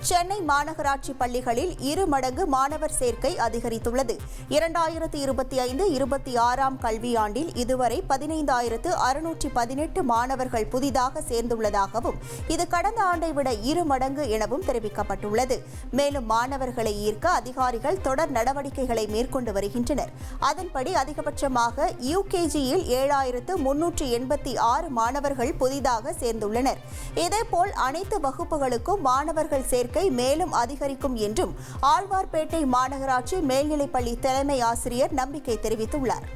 சென்னை மாநகராட்சி பள்ளிகளில் இரு மடங்கு மாணவர் சேர்க்கை அதிகரித்துள்ளது. இரண்டாயிரத்து இருபத்தி ஐந்து இருபத்தி ஆறாம் கல்வியாண்டில் இதுவரை பதினைந்தாயிரத்து அறுநூற்றி பதினெட்டு மாணவர்கள் புதிதாக சேர்ந்துள்ளதாகவும் இது கடந்த ஆண்டை விட இரு மடங்கு எனவும் தெரிவிக்கப்பட்டுள்ளது. மேலும் மாணவர்களை ஈர்க்க அதிகாரிகள் தொடர் நடவடிக்கைகளை மேற்கொண்டு வருகின்றனர். அதன்படி அதிகபட்சமாக யுகேஜியில் ஏழாயிரத்து முன்னூற்றி எண்பத்தி ஆறு மாணவர்கள் புதிதாக சேர்ந்துள்ளனர். இதேபோல் அனைத்து வகுப்புகளுக்கும் மாணவர்கள் சேர்க்கை மேலும் அதிகரிக்கும் என்றும் ஆழ்வார்பேட்டை மாநகராட்சி மேல்நிலைப்பள்ளி தலைமை ஆசிரியர் நம்பிக்கை தெரிவித்துள்ளார்.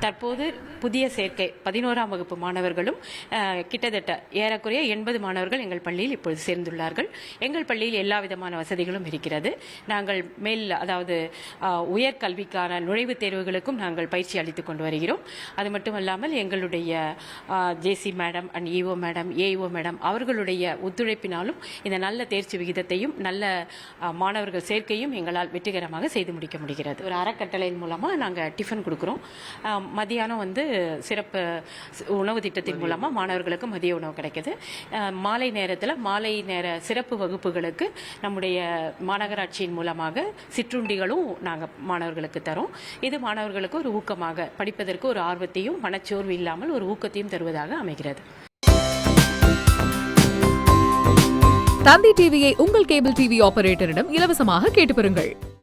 தற்போது புதிய சேர்க்கை பதினோராம் வகுப்பு மாணவர்களும் கிட்டத்தட்ட ஏறக்குறைய எண்பது மாணவர்கள் எங்கள் பள்ளியில் இப்பொழுது சேர்ந்துள்ளார்கள். எங்கள் பள்ளியில் எல்லா விதமான வசதிகளும் இருக்கிறது. நாங்கள் மேல் அதாவது உயர்கல்விக்கான நுழைவுத் தேர்வுகளுக்கும் நாங்கள் பயிற்சி அளித்துக் கொண்டு வருகிறோம். அது மட்டுமல்லாமல் எங்களுடைய JC madam and EO madam AEO madam அவர்களுடைய ஒத்துழைப்பினாலும் இந்த நல்ல தேர்ச்சி விகிதத்தையும் நல்ல மாணவர்கள் சேர்க்கையும் எங்களால் வெற்றிகரமாக செய்து முடிக்க முடிகிறது. ஒரு அறக்கட்டளையின் மூலமாக நாங்கள் டிஃபன் கொடுக்குறோம். மதியானம் வந்து சிறப்பு உணவு திட்டத்தின் மூலமாக மாணவர்களுக்கு மதிய உணவு கிடைக்குது. மாலை நேரத்தில் மாலை நேர சிறப்பு வகுப்புகளுக்கு நம்முடைய மாநகராட்சியின் மூலமாக சிற்றுண்டிகளும் நாங்கள் மாணவர்களுக்கு தரோம். இது மாணவர்களுக்கு ஒரு ஊக்கமாக படிப்பதற்கு ஒரு ஆர்வத்தையும் மனச்சோர்வு இல்லாமல் ஒரு ஊக்கத்தையும் தருவதாக அமைகிறது. தந்தி டிவியை உங்கள் கேபிள் டிவி ஆபரேட்டரிடம் இலவசமாக கேட்டு பெறுங்கள்.